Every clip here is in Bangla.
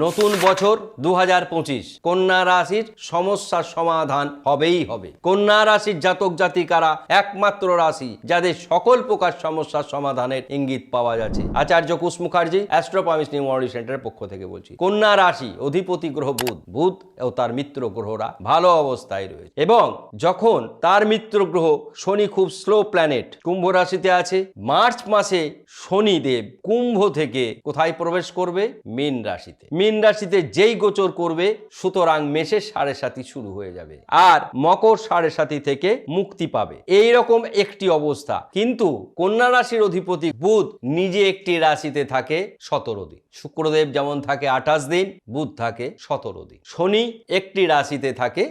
নতুন বছর দু হাজার পঁচিশ। কন্যা রাশির সমস্যার সমাধান হবেই হবে। কন্যা রাশির জাতক জাতিকারা একমাত্র রাশি যাদের সকল প্রকার সমস্যার সমাধানের ইঙ্গিত পাওয়া যাচ্ছে। আচার্য কুশ মুখার্জি, অ্যাস্ট্রোপামিস নিউমোলজি সেন্টারের পক্ষ থেকে বলছি। কন্যা রাশি অধিপতি গ্রহ বুধ বুধ ও তার মিত্র গ্রহরা ভালো অবস্থায় রয়েছে এবং যখন তার মিত্র গ্রহ শনি খুব স্লো প্ল্যানেট কুম্ভ রাশিতে আছে, মার্চ মাসে শনিদেব কুম্ভ থেকে কোথায় প্রবেশ করবে? মীন রাশিতে। মীন রাশিতে যেই গোচর করবে, সুতরাং মেষের সাড়ে সাথী শুরু হয়ে যাবে আর মকর সাড়ে সাথী থেকে মুক্তি পাবে। এই রকম একটি অবস্থা। কিন্তু কন্যা রাশির অধিপতি বুধ নিজে একটি রাশিতে থাকে সতেরো দিন। শুক্রদেব যেমন থাকে আঠাশ দিন, বুধ থাকে সতেরো দিন। শনি একটি রাশিতে থাকে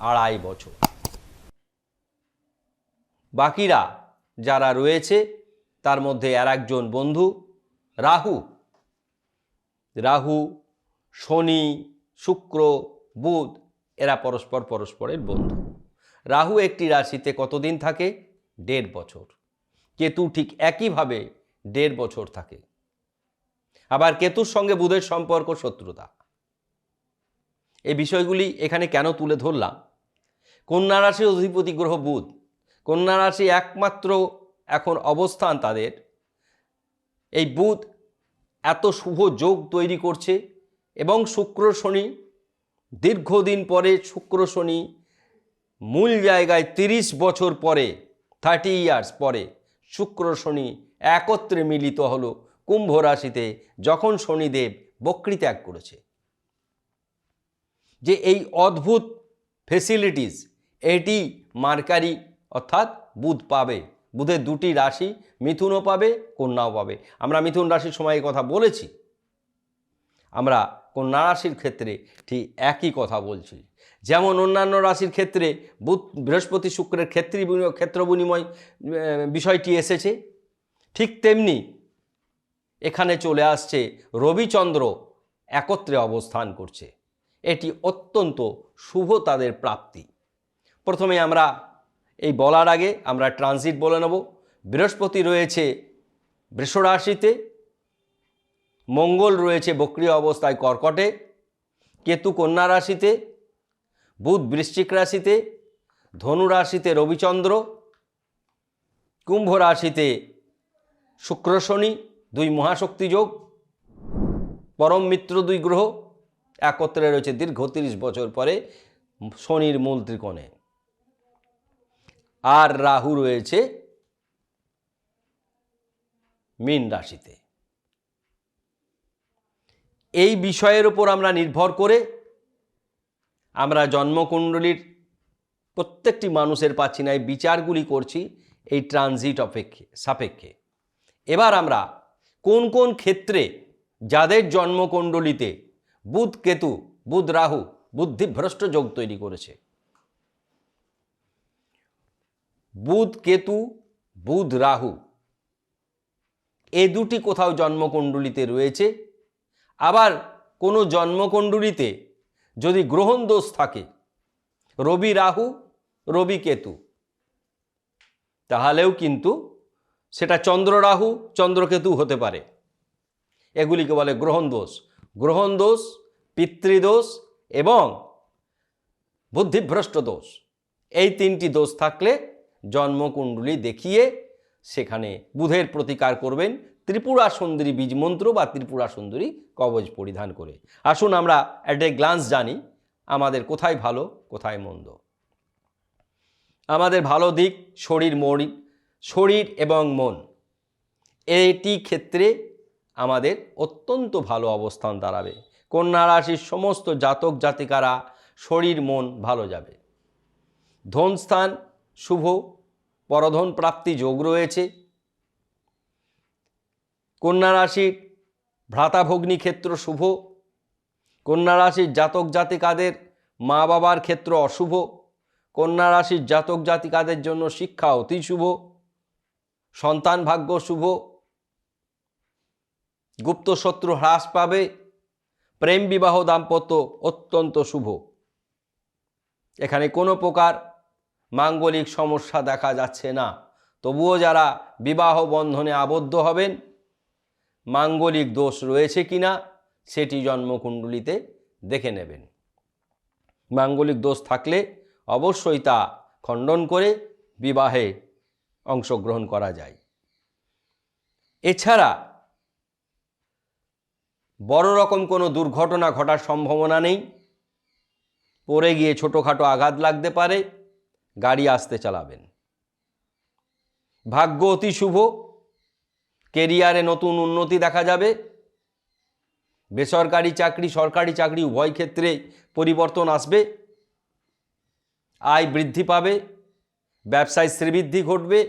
আড়াই বছর। বাকিরা যারা রয়েছে, তার মধ্যে আর একজন বন্ধু রাহু। রাহু, শনি, শুক্র, বুধ, এরা পরস্পর পরস্পরের বন্ধু। রাহু একটি রাশিতে কতদিন থাকে? দেড় বছর। কেতু ঠিক একইভাবে দেড় বছর থাকে। আবার কেতুর সঙ্গে বুধের সম্পর্ক শত্রুতা। এই বিষয়গুলি এখানে কেন তুলে ধরলাম? কন্যা রাশির অধিপতি গ্রহ বুধ। কন্যা রাশি একমাত্র এখন অবস্থান তাদের। এই বুধ এত শুভ যোগ তৈরি করছে এবং শুক্র শনি দীর্ঘদিন পরে শুক্র শনি মূল জায়গায় তিরিশ বছর পরে থার্টি ইয়ার্স পরে শুক্র শনি একত্রে মিলিত হলো কুম্ভ রাশিতে যখন শনিদেব বক্রি ত্যাগ করেছে। যে এই অদ্ভুত ফেসিলিটিস এটি মার্কারি অর্থাৎ বুধ পাবে। বুধের দুটি রাশি মিথুনও পাবে, কন্যাও পাবে। আমরা মিথুন রাশির সময় এই কথা বলেছি। আমরা কন্যা রাশির ক্ষেত্রে ঠিক একই কথা বলছি। যেমন অন্যান্য রাশির ক্ষেত্রে বুধ, বৃহস্পতি শুক্রের ক্ষেত্রী ক্ষেত্র বিনিময় বিষয়টি এসেছে। ঠিক তেমনি এখানে চলে আসছে রবিচন্দ্র একত্রে অবস্থান করছে। এটি অত্যন্ত শুভ তাদের প্রাপ্তি। প্রথমে আমরা এই বলার আগে আমরা ট্রানজিট বলে নেব। বৃহস্পতি রয়েছে বৃষ রাশিতে, মঙ্গল রয়েছে বক্রিয় অবস্থায় কর্কটে, কেতু কন্যা রাশিতে, বুধ বৃশ্চিক রাশিতে, ধনু রাশিতে রবিচন্দ্র, কুম্ভ রাশিতে শুক্র শনি, দুই মহাশক্তি যোগ, পরম মিত্র দুই গ্রহ, একত্রে রয়েছে দীর্ঘ তিরিশ বছর পরে শনির মূল ত্রিকোণে। আর রাহু রয়েছে মীন রাশিতে। এই বিষয়ের উপর আমরা নির্ভর করে আমরা জন্মকুণ্ডলীর প্রত্যেকটি মানুষের পাচ্ছি না এই বিচারগুলি করছি এই ট্রানজিট অপেক্ষে, সাপেক্ষে। এবার আমরা কোন কোন ক্ষেত্রে যাদের জন্মকুণ্ডলিতে বুধ কেতু, বুধ রাহু বুদ্ধিভ্রষ্ট যোগ তৈরি করেছে বুধ কেতু, বুধ রাহু। এ দুটি কোথাও জন্মকুণ্ডলিতে রয়েছে। আবার কোনো জন্মকুণ্ডলিতে যদি গ্রহণ দোষ থাকে, রবি রাহু, রবি কেতু। তাহলেও কিন্তু সেটা চন্দ্র রাহু চন্দ্রকেতু হতে পারে। এগুলিকে বলে গ্রহণ দোষ। গ্রহণ দোষ পিতৃদোষ এবং বুদ্ধিভ্রষ্ট দোষ। এই তিনটি দোষ থাকলে জন্মকুণ্ডলী দেখিয়ে সেখানে বুধের প্রতিকার করবেন ত্রিপুরা সুন্দরী বীজ মন্ত্র বা ত্রিপুরা সুন্দরী কবচ পরিধান করে। আসুন আমরা অ্যাট এ গ্লান্স জানি আমাদের কোথায় ভালো, কোথায় মন্দ। আমাদের ভালো দিক শরীর মন শরীর এবং মন। এটি ক্ষেত্রে আমাদের অত্যন্ত ভালো অবস্থান দাঁড়াবে। কন্যা রাশির সমস্ত জাতক জাতিকারা শরীর মন ভালো যাবে। ধনস্থান শুভ পরধন প্রাপ্তি যোগ রয়েছে। কন্যা রাশির ভ্রাতাভগ্নী ক্ষেত্র শুভ। কন্যা রাশির জাতক জাতিকাদের মা বাবার ক্ষেত্র অশুভ। কন্যা রাশির জাতক জাতিকাদের জন্য শিক্ষা অতি শুভ। সন্তান ভাগ্য শুভ। গুপ্ত শত্রু হ্রাস পাবে। প্রেম বিবাহ দাম্পত্য অত্যন্ত শুভ। এখানে কোনো প্রকার মাঙ্গলিক সমস্যা দেখা যাচ্ছে না। তবুও যারা বিবাহ বন্ধনে আবদ্ধ হবেন, মাঙ্গলিক দোষ রয়েছে কিনা সেটি জন্মকুণ্ডলিতে দেখে নেবেন। মাঙ্গলিক দোষ থাকলে অবশ্যই তা খণ্ডন করে বিবাহে অংশগ্রহণ করা যায়। এছাড়া বড় রকম কোনো দুর্ঘটনা ঘটার সম্ভাবনা নেই। পড়ে গিয়ে ছোটোখাটো আঘাত লাগতে পারে। গাড়ি আসতে চালাবেন। ভাগ্য অতি শুভ, কেরিয়ারে নতুন উন্নতি দেখা যাবে। বেসরকারি চাকরি, সরকারি চাকরি উভয় ক্ষেত্রে পরিবর্তন আসবে, আয় বৃদ্ধি পাবে, ব্যবসায় শ্রীবৃদ্ধি ঘটবে।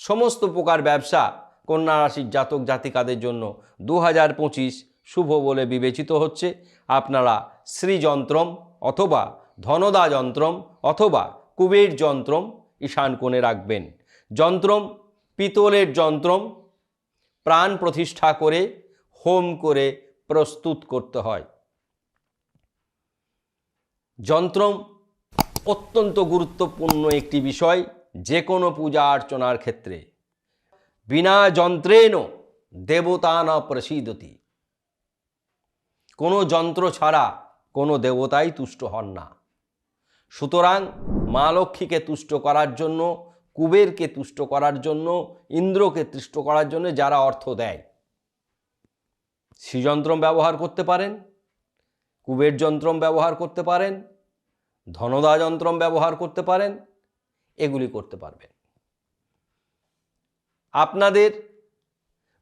সমস্ত প্রকার ব্যবসা কন্যা রাশির জাতক জাতিকাদের জন্য দু হাজার পঁচিশ শুভ বলে বিবেচিত হচ্ছে। আপনারা শ্রীযন্ত্রম অথবা ধনদা যন্ত্রম অথবা কুবের যন্ত্রম ঈশান কোণে রাখবেন। যন্ত্রম, পিতলের যন্ত্রম প্রাণ প্রতিষ্ঠা করে, হোম করে প্রস্তুত করতে হয়। যন্ত্রম অত্যন্ত গুরুত্বপূর্ণ একটি বিষয় যে কোনো পূজা অর্চনার ক্ষেত্রে। বিনা যন্ত্রেণ দেবতা না প্রসিদতি। কোনো যন্ত্র ছাড়া কোনো দেবতাই তুষ্ট হন না। সুতরাং মা লক্ষ্মীকে তুষ্ট করার জন্য, কুবেরকে তুষ্ট করার জন্য, ইন্দ্রকে তুষ্ট করার জন্য যারা অর্থ দেয়। শ্রীযন্ত্রম ব্যবহার করতে পারেন, কুবের যন্ত্রম ব্যবহার করতে পারেন, ধনদা যন্ত্রম ব্যবহার করতে পারেন, এগুলি করতে পারবেন। আপনাদের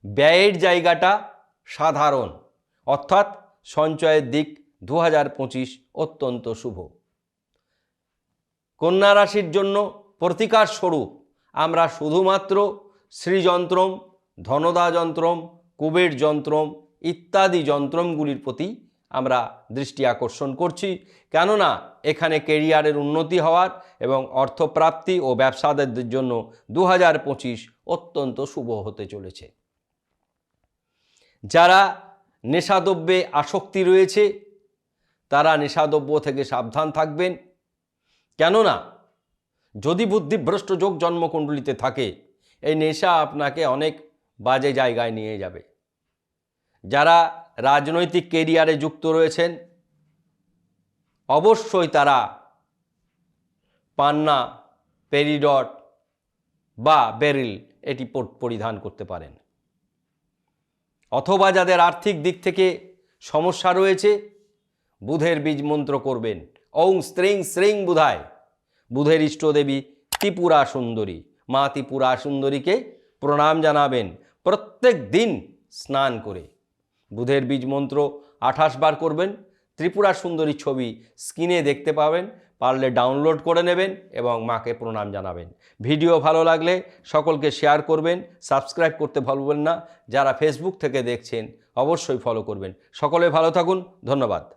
ব্যয়ের জায়গাটা সাধারণ, অর্থাৎ সঞ্চয়ের দিক দু হাজার পঁচিশ অত্যন্ত শুভ। কন্যা রাশির জন্য প্রতিকার স্বরূপ। আমরা শুধুমাত্র শ্রীযন্ত্রম ধনদা যন্ত্রম কুবের যন্ত্রম ইত্যাদি যন্ত্রমগুলির প্রতি আমরা দৃষ্টি আকর্ষণ করছি। কেননা এখানে কেরিয়ারের উন্নতি হওয়ার এবং অর্থপ্রাপ্তি ও ব্যবসাদারদের জন্য দু হাজার পঁচিশ অত্যন্ত শুভ হতে চলেছে। যারা নেশাদ্রব্যে আসক্তি রয়েছে, তারা নেশাদ্রব্য থেকে সাবধান থাকবেন। কেননা, যদি বুদ্ধিভ্রষ্ট যোগ জন্মকুণ্ডলিতে থাকে, এই নেশা আপনাকে অনেক বাজে জায়গায় নিয়ে যাবে। যারা রাজনৈতিক কেরিয়ারে যুক্ত রয়েছেন, অবশ্যই তারা পান্না, পেরিডট বা বেরিল এটি পর- পরিধান করতে পারেন। অথবা যাদের আর্থিক দিক থেকে সমস্যা রয়েছে, বুধের বীজ মন্ত্র করবেন। ওং স্ত্রিং শ্রিং বুধায়। বুধের ইষ্টদেবী ত্রিপুরা সুন্দরী। মা ত্রিপুরা সুন্দরীকে প্রণাম জানাবেন প্রত্যেক দিন স্নান করে। বুধের বীজ মন্ত্র আঠাশ বার করবেন। ত্রিপুরা সুন্দরী ছবি স্ক্রিনে দেখতে পাবেন। পারলে ডাউনলোড করে নেবেন এবং মাকে প্রণাম জানাবেন। ভিডিও ভালো লাগলে সকলকে শেয়ার করবেন। সাবস্ক্রাইব করতে ভুলবেন না। যারা ফেসবুক থেকে দেখছেন, অবশ্যই ফলো করবেন। সকলে ভালো থাকুন। ধন্যবাদ।